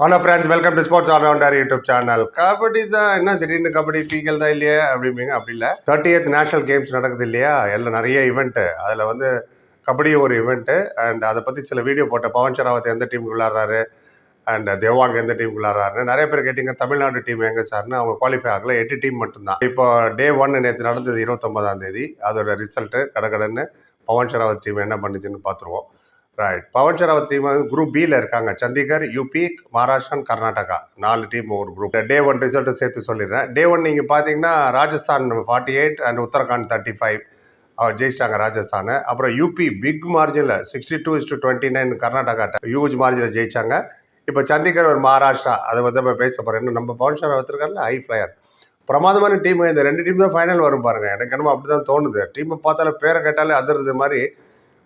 Hello friends welcome to sports allrounder YouTube channel kabaddi தான் என்ன திடீர்னு கபடி பீக்கல் தான் இல்லையா அப்படிம்பீங்க? அப்படி இல்லை. தேர்ட்டியத் நேஷனல் கேம்ஸ் நடக்குது இல்லையா? எல்லாம் நிறைய ஈவெண்ட்டு அதில் வந்து கபடி ஒரு ஈவெண்ட்டு அண்ட் அதை பற்றி சில வீடியோ போட்ட பவன் ஷராவத் எந்த டீமுக்கு விளாட்றாரு அண்ட் தேவாங் எந்த டீமுக்கு விளாட்றாருன்னு நிறைய பேர் கேட்டிங்க. தமிழ்நாடு டீம் எங்கே சார்னு அவங்க குவாலிஃபை ஆகல. எட்டு டீம் மட்டும்தான். இப்போ டே ஒன் நேற்று நடந்தது இருபத்தொம்பதாம் தேதி. அதோட ரிசல்ட்டு கடகடன்னு பவன் ஷராவத் டீம் என்ன பண்ணுச்சுன்னு பார்த்துருவோம். ரைட் பவன் ஷராவத் டீம் வந்து குரூப் பியில் இருக்காங்க. சண்டிகர் யூபி மகாராஷ்டிரா கர்நாடகா நாலு டீம் ஒரு குரூப் டே ஒன் ரிசல்ட்டு சேர்த்து சொல்லிடுறேன். டே ஒன் நீங்கள் பார்த்தீங்கன்னா Rajasthan forty eight and Uttarakhand thirty five அவர் ஜெயிச்சிட்டாங்க ராஜஸ்தானு. அப்புறம் UP big மார்ஜினில் sixty two is to twenty nine Karnataka huge மார்ஜினில் ஜெயிச்சாங்க. இப்போ சண்டிகர் ஒரு மகாராஷ்டிரா அதை வந்து நம்ம பேச போகிறோம் இன்னும் நம்ம பவன் ஷராவத் இருக்கார்ல ஹை ஃப்ளையர் பிரமாதமான டீம் இந்த ரெண்டு டீம் தான் ஃபைனல் வரும் பாருங்கள் எனக்கு என்னமோ அப்படி தான் தோணுது. டீமை பார்த்தாலே பேரை கேட்டாலே அதிர்றது மாதிரி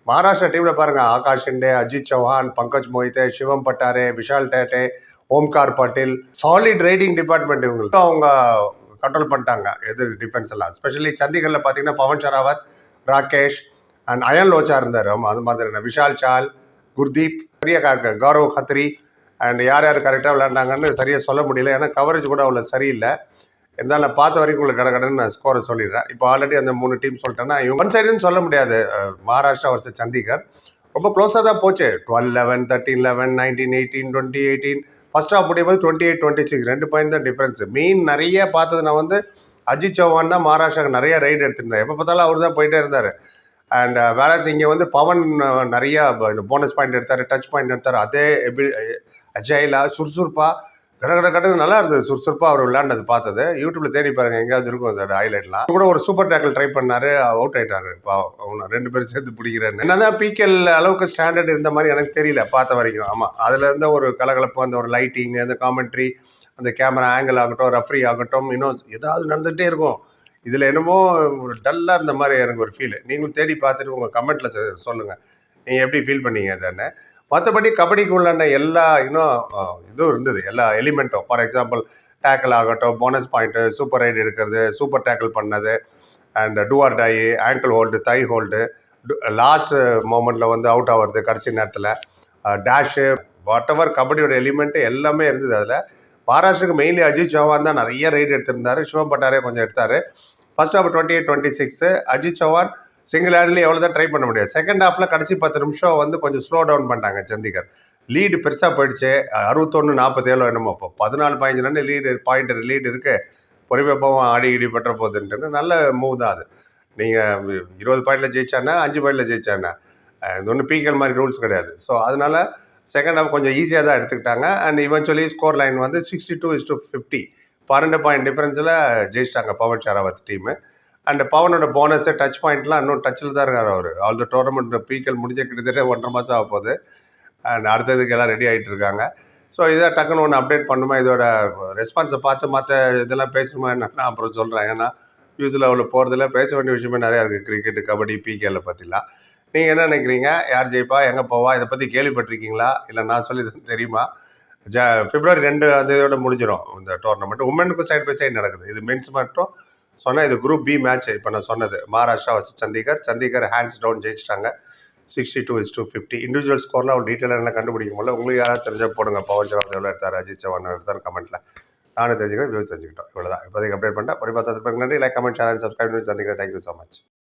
மகாராஷ்டிரா டீமில் பாருங்க. Akash Shinde Ajith Chauhan Pankaj Mohite Shivam Patare Vishal Tate Omkar Patil solid raiding department இவங்களுக்கு. அவங்க கண்ட்ரோல் பண்ணிட்டாங்க எது டிஃபென்ஸ் எல்லாம். ஸ்பெஷலி சண்டிகரில் பார்த்தீங்கன்னா பவன் ஷராவத் ராகேஷ் அண்ட் அயன் லோச்சா இருந்தார். அது மாதிரி விஷால் சால் குர்தீப் பெரிய க- கௌரவ் கத்ரி அண்ட் யார் யார் கரெக்டாக விளையாண்டாங்கன்னு சரியாக சொல்ல முடியல. ஏன்னா கவரேஜ் கூட அவ்வளோ சரியில்லை. இருந்தாலும் நான் பார்த்த வரைக்கும் உங்களுக்கு கடகடன்னு நான் ஸ்கோரை சொல்லிடுறேன் இப்போ ஆல்ரெடி அந்த மூணு டீம் சொல்லிட்டேன்னா இவங்க ஒன் சைடுன்னு சொல்ல முடியாது மகாராஷ்டிரா வர்சஸ் சண்டிகர் ரொம்ப க்ளோஸாக தான் போச்சு twelve eleven thirteen eleven nineteen eighteen twenty eighteen first half முடியும் போது டுவெண்ட்டி எயிட் டுவெண்ட்டி சிக்ஸ் ரெண்டு பாயிண்ட் தான் டிஃப்ரென்ஸ் மீன் நிறைய பார்த்தது நான் வந்து அஜித் சௌஹான் தான் மகாராஷ்டிராக்கு நிறைய ரைடு எடுத்திருந்தார் எப்போ பார்த்தாலும் அவர் தான் போயிட்டே இருந்தார் அண்ட் வேற இங்கே வந்து பவன் நிறையா இந்த போனஸ் பாயிண்ட் எடுத்தார் டச் பாயிண்ட் எடுத்தார் அதே எபி- அஜய்லா சுறுசுறுப்பாக கட கட கடன்னு நல்லா இருந்தது. சுறுசுறுப்பாக அவர் விளையாண்டது பார்த்தது. யூடியூப்ல தேடி பாருங்க எங்கேயாவது இருக்கும் அந்த ஹைலைட்லாம் கூட ஒரு சூப்பர் டேக்கிள் ட்ரை பண்ணாரு அவுட் ஆயிட்டாரு. பாவம் அவனை ரெண்டு பேரும் சேர்த்து பிடிக்கிறேன்னு. என்னதான் பிகேல் அளவுக்கு ஸ்டாண்டர்ட் இருந்த மாதிரி எனக்கு தெரியல பார்த்த வரைக்கும். ஆமாம் அதில் இருந்த ஒரு கலகலப்பு அந்த ஒரு லைட்டிங் அந்த காமெண்ட்ரி அந்த கேமரா ஆங்கிள் ஆகட்டும் ரெஃப்ரி ஆகட்டும் இன்னும் ஏதாவது நடந்துகிட்டே இருக்கும். இதில் என்னமோ ஒரு டல்லாக இருந்த மாதிரி எனக்கு ஒரு ஃபீல் நீங்களும் தேடி பார்த்துட்டு உங்கள் கமெண்ட்டில் சொல்லுங்கள் நீங்கள் எப்படி ஃபீல் பண்ணீங்க தானே மற்றபடி கபடிக்கு உள்ளான எல்லா இன்னும் இதுவும் இருந்தது. எல்லா எலிமெண்ட்டும் ஃபார் எக்ஸாம்பிள் டேக்கிள் ஆகட்டும் போனஸ் பாயிண்ட்டு சூப்பர் ரைடு எடுக்கிறது சூப்பர் டேக்கிள் பண்ணது and two or tie ankle hold thigh hold last மூமெண்ட்டில் வந்து அவுட் ஆகிறது கடைசி நேரத்தில். டேஷு வாட் எவர் கபடியோட எலிமெண்ட்டு எல்லாமே இருந்தது அதில். மகாராஷ்டிராக்கு மெயின்லி அஜித் சௌஹான் தான் நிறைய ரைடு எடுத்திருந்தாரு. சிவம் பட்டாரே கொஞ்சம் எடுத்தார். First half twenty eight twenty six Ajit Chauhan single ஹேண்ட்லேயும் எவ்வளோ தான் ட்ரை பண்ண முடியாது. செகண்ட் ஹாஃபில் கடைசி பத்து நிமிஷம் வந்து கொஞ்சம் ஸ்லோ டவுன் பண்ணிட்டாங்க சண்டிகர் லீடு பெருசாக போயிடுச்சு. அறுபத்தொன்று நாற்பத்தேழு என்னமோ இப்போ. பதினாலு பதினஞ்சு ரன் லீடு பாயிண்ட் லீடு இருக்கு. பொறுமைப்பாவும் ஆடி இடி பெற்ற போகுதுன்ட்டு நல்ல மூவ் தான் அது. நீங்கள் இருபது பாயிண்டில் ஜெயிச்சானா அஞ்சு பாயிண்டில் ஜெயிச்சானா இது ஒன்றும் பீக்கல் மாதிரி ரூல்ஸ் கிடையாது. ஸோ அதனால செகண்ட் ஹாஃப் கொஞ்சம் ஈஸியாக தான் எடுத்துக்கிட்டாங்க. அண்ட் இவென்ச்சுவலி ஸ்கோர் லைன் வந்து sixty two is to fifty பன்னெண்டு பாயிண்ட் டிஃப்ரென்ஸில் ஜெயிச்சிட்டாங்க பவன் ஷராவத் டீமு அண்ட் பவனோட போனஸ் டச் பாயிண்ட்லாம் இன்னும் டச்சில் தான் இருக்கார் அவர். ஆல் த டோர்னமெண்ட் பீக்கல் முடிஞ்ச கிட்டத்தட்ட ஒன்றரை மாதம் ஆக போகுது. அண்ட் அடுத்ததுக்கு எல்லாம் ரெடி ஆகிட்டு இருக்காங்க. ஸோ இதை டக்குன்னு ஒன்று அப்டேட் பண்ணுமா? இதோட ரெஸ்பான்ஸை பார்த்து மற்ற இதெல்லாம் பேசணுமா என்னன்னா அப்புறம் சொல்கிறேன் ஏன்னா யூஸில் அவ்வளோ போகிறதுல பேச வேண்டிய விஷயமே நிறையா இருக்குது கிரிக்கெட்டு கபடி பிகேல பற்றிலாம் நீங்கள் என்ன நினைக்கிறீங்க? யார் ஜெயிப்பா? எங்கே போவா? இதை பற்றி கேள்விப்பட்டிருக்கீங்களா? இல்லை நான் சொல்லி தெரியுமா? ஜ பிப்ரவரி ரெண்டு அந்த இதோட முடிஞ்சிடும் இந்த டோர்னமெண்ட் உமனுக்கும் சைடு பை சைடு நடக்குது. இது மென்ஸ் மட்டும் சொன்னேன் இது குரூப் பி மேட்ச் இப்போ நான் சொன்னது மகாராஷ்டிரா வச்சு சண்டிகர். சண்டிகர் ஹேண்ட்ஸ் டவுன் ஜெயிச்சிட்டாங்க. Sixty two is to fifty individual ஸ்கோர்லாம் ஒரு டீட்டெயிலாக என்ன கண்டுபிடிக்க முடியல. உங்களுக்கு யாராவது தெரிஞ்ச போடுங்க. பவன் சவான் எவ்வளோ எடுத்தார்? அஜித் சவான் எடுத்தார் கமெண்ட்டில் நானும் தெரிஞ்சுக்கிறேன் வியூ தெரிஞ்சுக்கிட்டோம். இவ்வளோ தான் இப்போதைக்கு அப்டேட் பண்ணிட்டேன் ஒரு பத்து நன்றி. லைக் கமெண்ட் சேனல் சப்ஸ்கிரைப் பண்ணி சந்திக்கிறேன். Thank you so much